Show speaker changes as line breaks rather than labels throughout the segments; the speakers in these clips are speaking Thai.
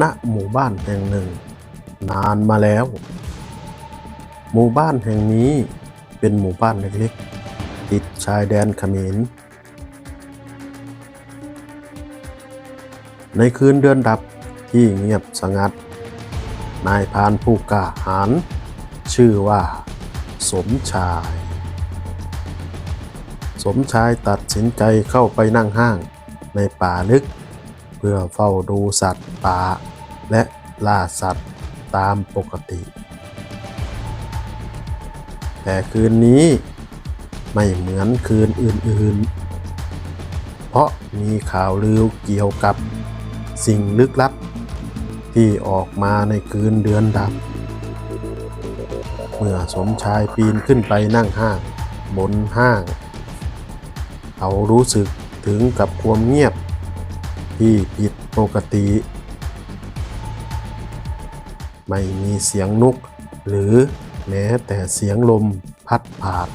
ณหมู่บ้านแห่งหนึ่ง นานมาแล้ว หมู่บ้านแห่งนี้เป็นหมู่บ้านเล็กๆ ติดชายแดนเขมร ในคืนเดือนดับที่เงียบสงัด นายพานผู้กล้าหาญชื่อว่าสมชาย สมชายตัดสินใจเข้าไปนั่งห้างในป่าลึก เพื่อเฝ้าดูสัตว์ป่าและล่าสัตว์ตามปกติ แต่คืนนี้ไม่เหมือนคืนอื่นๆ เพราะมีข่าวลือเกี่ยวกับสิ่งลึกลับ ที่ออกมาในคืนเดือนดับเมื่อสมชายปีนขึ้นไปนั่งห้างบนห้าง เขารู้สึกถึงกับความเงียบ ที่ผิดปกติ ไม่มีเสียงนก หรือแม้แต่เสียงลมพัดผ่าน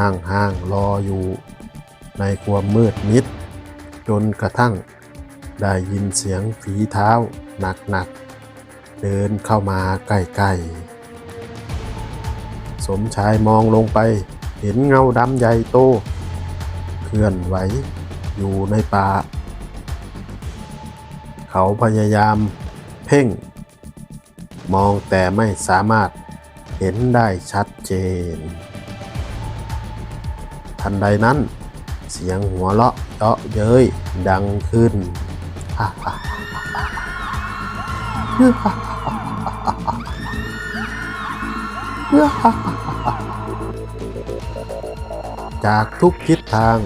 นั่งห้างรออยู่ ในความมืดมิด จนกระทั่ง ได้ยินเสียงฝีเท้าหนักๆ เดินเข้ามาใกล้ๆ สมชายมองลงไปเห็นเงาดำใหญ่โต เคลื่อนไหวอยู่ในป่า เขาพยายามเพ่ง มองแต่ไม่สามารถเห็นได้ชัดเจน ทันใดนั้น เสียงหัวเราะเยาะเย้ยดังขึ้น จากทุกทิศทาง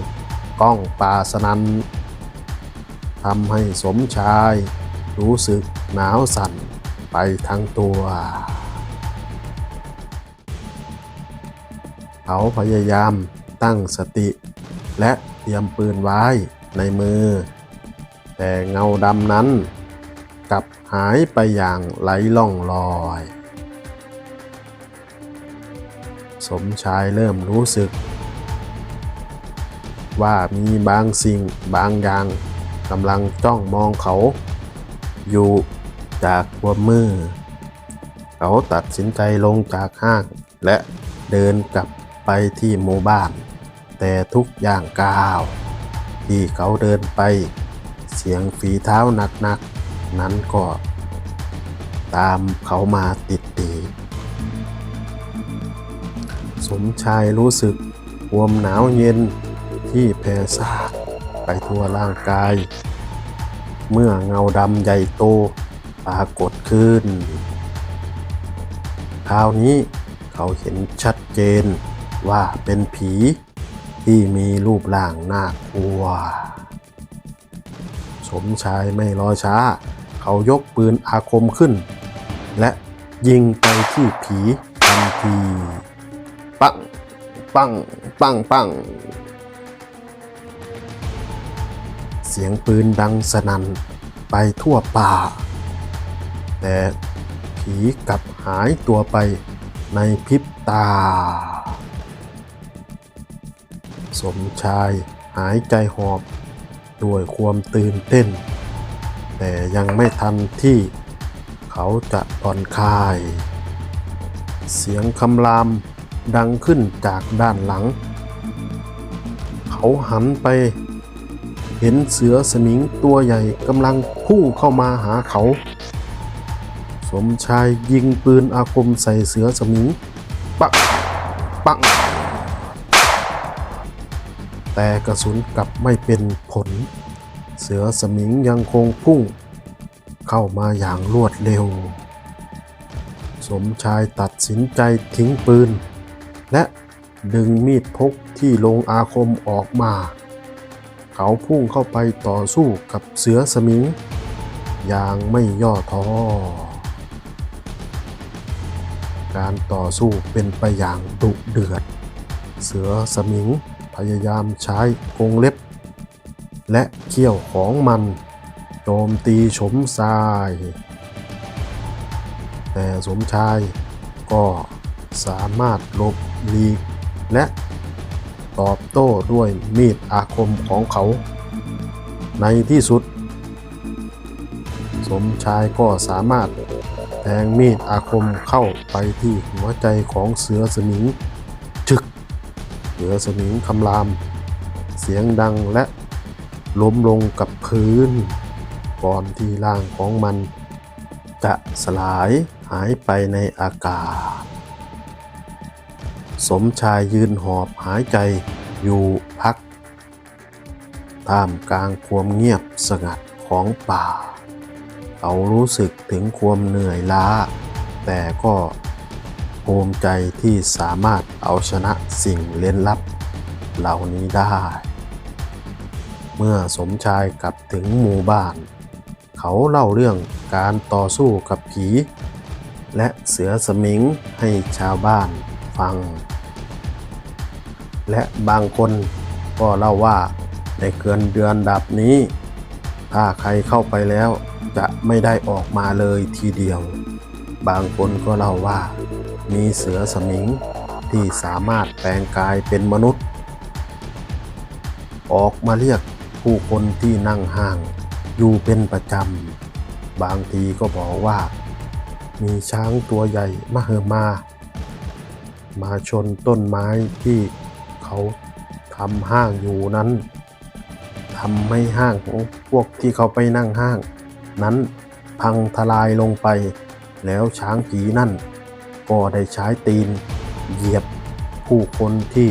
กล้องป่าสนัน ทำให้สมชาย รู้สึกหนาวสั่นไปทั้งตัว เขาพยายามตั้งสติ และเตรียมปืนไว้ในมือ แต่เงาดำนั้นกลับหายไปอย่างไร้ล่องลอย สมชายเริ่มรู้สึก ว่ามีบางสิ่งบางอย่าง กำลังจ้องมองเขา อยู่จากบนมือ เขาตัดสินใจลงจากห้าง และเดินกลับไปที่หมู่บ้าน แต่ทุกอย่างก้าว ที่เขาเดินไป เสียงฝีเท้าหนักๆนั้นก็ ตามเขามาติดตีสมชายรู้สึกความหนาวเย็นที่แผ่ซ่าน ทั่วร่างกาย เมื่อเงาดำใหญ่โตปรากฏขึ้น คราวนี้เขาเห็นชัดเจนว่าเป็นผีที่มีรูปร่างน่ากลัว สมชายไม่รอช้า เขายกปืนอาคมขึ้น และยิงไปที่ผีทันที ปัง ปัง ปัง ปัง เสียงปืนดังสนั่นไปทั่วป่า แต่ผีกลับหายตัวไปในพริบตา สมชายหายใจหอบด้วยความตื่นเต้น แต่ยังไม่ทันที่เขาจะผ่อนคลาย เสียงคำรามดังขึ้นจากด้านหลัง เขาหันไป เห็นเสือสมิงตัวใหญ่กำลังพุ่งเข้ามาหาเขา สมชายยิงปืนอาคมใส่เสือสมิง ปักปังแต่กระสุนกลับไม่เป็นผล เสือสมิงยังคงพุ่ง เข้ามาอย่างรวดเร็ว สมชายตัดสินใจทิ้งปืน และดึงมีดพกที่ลงอาคมออกมา เขาพุ่งเข้าไปต่อสู้กับเสือสมิง อย่างไม่ย่อท้อ การต่อสู้เป็นไปอย่างดุเดือด เสือสมิงพยายามใช้กรงเล็บ และเขี้ยวของมันโจมตีฉมทราย แต่สมชายก็สามารถหลบหลีกและ ตอบโต้ด้วยมีดอาคมของเขา ในที่สุด สมชายก็สามารถแทงมีดอาคมเข้าไปที่หัวใจของเสือสมิงจึก เสือสมิงคำราม เสียงดังและล้มลงกับพื้น ก่อนที่ร่างของมันจะสลายหายไปในอากาศ สมชายยืนหอบหายใจอยู่พัก ท่ามกลางความเงียบสงัดของป่า เขารู้สึกถึงความเหนื่อยล้า แต่ก็ภูมิใจที่สามารถเอาชนะสิ่งเล่นลับ เหล่านี้ได้ เมื่อสมชายกลับถึงหมู่บ้าน เขาเล่าเรื่องการต่อสู้กับผี และเสือสมิงให้ชาวบ้านฟัง และบางคนก็เล่าว่าในเกินเดือนดับนี้ ถ้าใครเข้าไปแล้วจะไม่ได้ออกมาเลยทีเดียว บางคนก็เล่าว่า มีเสือสมิงที่สามารถแปลงกายเป็นมนุษย์ ออกมาเรียกผู้คนที่นั่งห้างอยู่เป็นประจำ บางทีก็บอกว่า มีช้างตัวใหญ่มาเหิมมา มาชนต้นไม้ที่ เขาทำห้างอยู่นั้นทำให้ห้างของพวกที่เขาไปนั่งห้าง นั้นพังทลายลงไป แล้วช้างผีนั่น ก็ได้ใช้ตีน เหยียบผู้คนที่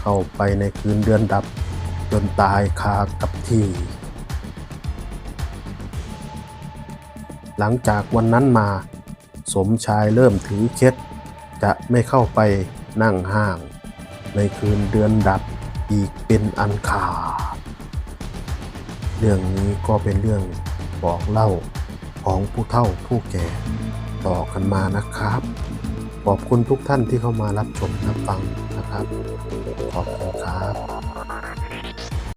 เข้าไปในคืนเดือนดับ จนตายคากับที่ หลังจากวันนั้นมา สมชายเริ่มถือเคล็ดจะไม่เข้าไปนั่งห้าง ในคืนเดือนดับอีกเป็นอันขาด เรื่องนี้ก็เป็นเรื่องบอกเล่าของผู้เฒ่าผู้แก่ต่อกันมานะครับ ขอบคุณทุกท่านที่เข้ามารับชมรับฟังนะครับ ขอบคุณครับ